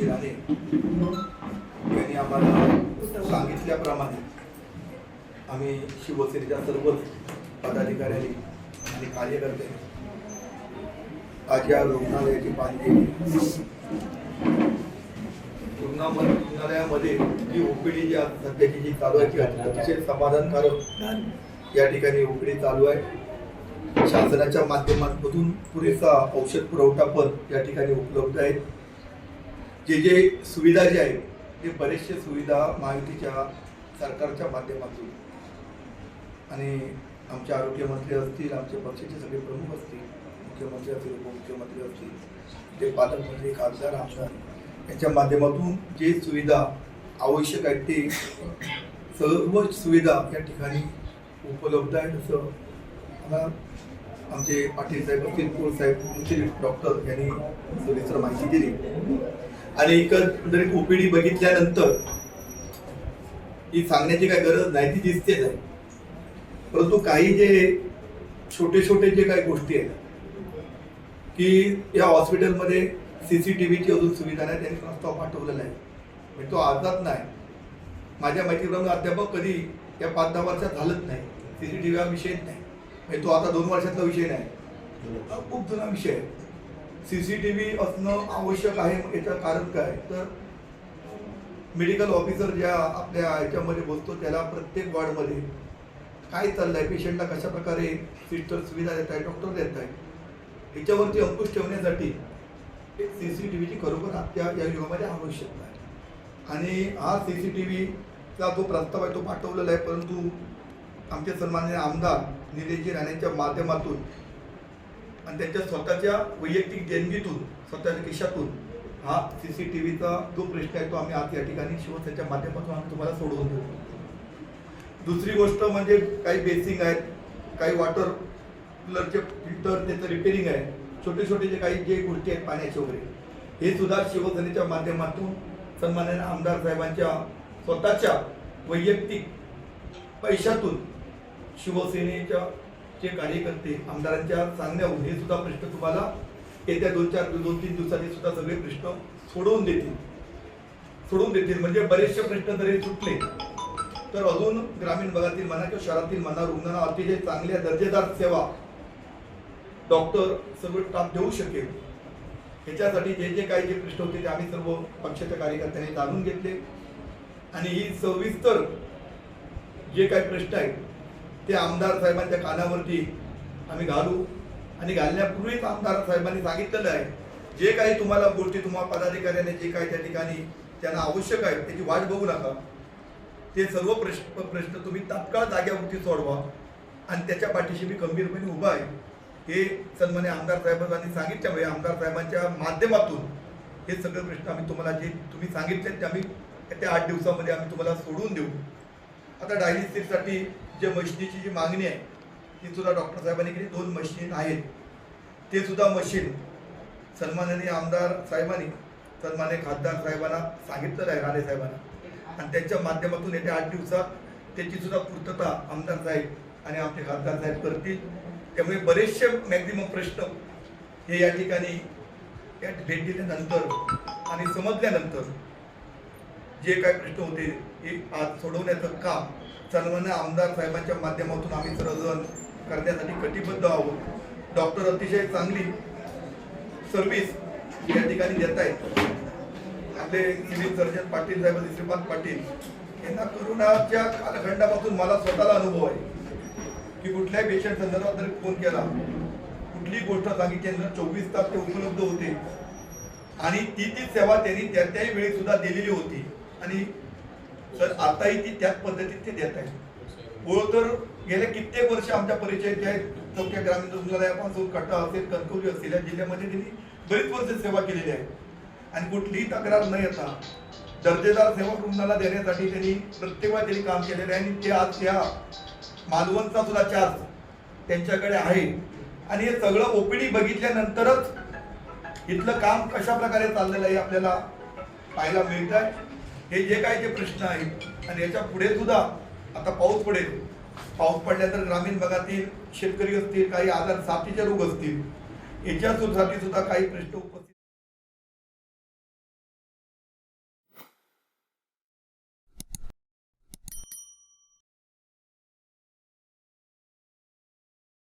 निलेशजी यांनी आम्हाला सांगितल्याप्रमाणे आम्ही शिवसेनेच्या सर्वच पदाधिकाऱ्यांनी आणि कार्यकर्त्यांनी आज या रुग्णालयाची पाहणी केली. रुग्णामध्ये रुग्णालयामध्ये जी ओपीडी जी सध्याची जी चालू आहे ती अतिशय समाधानकारक या ठिकाणी ओपीडी चालू आहे. शासनाच्या माध्यमातून पुरेसा औषध पुरवठा पण या ठिकाणी उपलब्ध आहे. जे जे सुविधा जे आहेत ते बरेचसे सुविधा महायुतीच्या सरकारच्या माध्यमातून. आणि आमचे आरोग्यमंत्री असतील आमचे पक्षाचे सगळे प्रमुख असतील मुख्यमंत्री असतील उपमुख्यमंत्री असतील ते पालकमंत्री खासदार आमदार यांच्या माध्यमातून जे सुविधा आवश्यक आहेत ते सर्व सुविधा या ठिकाणी उपलब्ध आहेत. असं मला आमचे पाटील साहेब असतील साहेब डॉक्टर यांनी सविस्तर माहिती दिली. आणि एकंदरीत ओपीडी बघितल्यानंतर ही सांगण्याची काही गरज नाही ती दिसतेच आहे परंतु काही जे छोटे छोटे जे काही गोष्टी आहेत की या हॉस्पिटलमध्ये सी सी टी व्हीची अजून सुविधा नाही त्यांनी प्रस्ताव पाठवलेला आहे. म्हणजे तो आजात नाही. माझ्या माहितीप्रमाणे अध्यापक कधी या पाच दहा वर्षात झालंच नाही. सी सी टी व्ही हा विषयच नाही. म्हणजे तो आता दोन वर्षातला विषय नाही. खूप जुना विषय आहे. सी सी टी व्ही असणं आवश्यक आहे याचं कारण काय तर मेडिकल ऑफिसर ज्या आपल्या याच्यामध्ये बसतो त्याला प्रत्येक वॉर्डमध्ये काय चाललंय? पेशंटला कशा प्रकारे सिस्टर सुविधा देत आहे डॉक्टर देत आहे याच्यावरती अंकुश ठेवण्यासाठी सी सी टी व्हीची खरोखर आपल्या या युगामध्ये आवश्यकता आहे. आणि हा सी सी टी व्हीचा जो प्रस्ताव आहे तो पाठवलेला आहे परंतु आमचे सन्माननीय आमदार निलेशजी राणेंच्या माध्यमातून आणि त्यांच्या स्वतःच्या वैयक्तिक देणगीतून स्वतःच्या खिशातून हा सी सी टी व्हीचा जो प्रश्न आहे तो आम्ही आज या ठिकाणी शिवसेनेच्या माध्यमातून आम्ही तुम्हाला सोडवून देतो दुसरी गोष्ट म्हणजे काही बेसिंग आहेत काही वॉटर कूलरचे फिल्टर त्याचं रिपेरिंग आहे छोटे छोटे जे काही जे गोष्टी आहेत पाण्याचे वगैरे हे सुद्धा शिवसेनेच्या माध्यमातून सन्माननीय आमदार साहेबांच्या स्वतःच्या वैयक्तिक पैशातून शिवसेनेच्या जे कार्यकर्ते आमदारांच्या सांगण्यावरून हे सुद्धा प्रश्न तुम्हाला येत्या दोन चार दोन तीन दिवसांनी सुद्धा सगळे प्रश्न सोडवून देतील. सोडवून देतील. म्हणजे बरेचसे प्रश्न जरी सुटले तर अजून ग्रामीण भागातील म्हणा किंवा शहरातील म्हणा रुग्णांना अतिशय चांगल्या दर्जेदार सेवा डॉक्टर सगळं स्टाफ देऊ शकेल. ह्याच्यासाठी जे जे काही जे प्रश्न होते ते आम्ही सर्व पक्षाच्या कार्यकर्त्यांनी जाणून घेतले. आणि ही सविस्तर जे काही प्रश्न आहेत ते आमदार साहेबांच्या कानावरती आम्ही घालू. आणि घालण्यापूर्वीच आमदार साहेबांनी सांगितलेलं आहे जे काही तुम्हाला गोष्टी तुम्हाला पदाधिकाऱ्याने जे काही त्या ठिकाणी त्यांना आवश्यक आहे त्याची वाट बघू नका. ते सर्व प्रश्न प्रश्न तुम्ही तात्काळ जाग्यावरती सोडवा. आणि त्याच्या पाठीशी मी गंभीरपणे उभा आहे. हे सन्माने आमदार साहेबांनी सांगितल्यामुळे आमदार साहेबांच्या माध्यमातून हे सगळे प्रश्न आम्ही तुम्हाला जे तुम्ही सांगितले ते आम्ही त्या आठ दिवसामध्ये आम्ही तुम्हाला सोडून देऊ. आता डायलिसिससाठी जे मशिनीची जी मागणी आहे ती सुद्धा डॉक्टर साहेबांनी केली. दोन मशीन आहेत. ते सुद्धा मशीन सन्माननीय आमदार साहेबांनी सन्मान्य खासदार साहेबांना सांगितलेलं आहे राणे साहेबांना. आणि त्यांच्या माध्यमातून येत्या आठ दिवसात त्याची सुद्धा पूर्तता आमदार साहेब आणि आमचे खासदार साहेब करतील. त्यामुळे बरेचसे मॅक्झिमम प्रश्न हे या ठिकाणी या भेट दिल्यानंतर आणि समजल्यानंतर जे काय प्रश्न होते हे आज सोडवण्याचं काम सन्मान्य आमदार साहेबांच्या माध्यमातून आम्ही सर्वजण करण्यासाठी कटिबद्ध आहोत. डॉक्टर अतिशय चांगली सर्व्हिस या ठिकाणी देत आहेत. आपले सिव्हिल सर्जन पाटील साहेब श्रीपाद पाटील यांना कोरोनाच्या कालखंडापासून मला स्वतःला अनुभव आहे की कुठल्याही पेशंट संदर्भात जरी फोन केला कुठलीही गोष्ट सांगितली तर चोवीस तास ते उपलब्ध होते आणि ती ती सेवा त्यांनी त्या त्याही वेळी सुद्धा दिलेली होती आणि तर आताही ती त्याच पद्धतीत ते देत आहेत ओळ तर गेल्या कित्येक वर्ष आमच्या परिचयाचे आहेत चौक्या ग्रामीण रुग्णालयापासून कटा असेल कणकवली असेल या जिल्ह्यामध्ये त्यांनी बरीच वर्ष सेवा केलेली आहे. आणि कुठलीही तक्रार न येता दर्जेदार सेवा रुग्णाला देण्यासाठी त्यांनी प्रत्येक वेळा त्यांनी काम केलेलं आहे. आणि ते आज त्या मालवणचा सुद्धा चार्ज त्यांच्याकडे आहे. आणि हे सगळं ओपीडी बघितल्यानंतरच इथलं काम कशा प्रकारे चाललेलं आहे आपल्याला पाहायला मिळत आहे हे जे काही जे प्रश्न आहेत आणि याच्यापुढे सुद्धा आता पाऊस पडेल. पाऊस पडल्यानंतर ग्रामीण भागातील शेतकरी असतील काही आजार साथीचे रोग असतील याच्यासाठी सुद्धा काही प्रश्न उपस्थित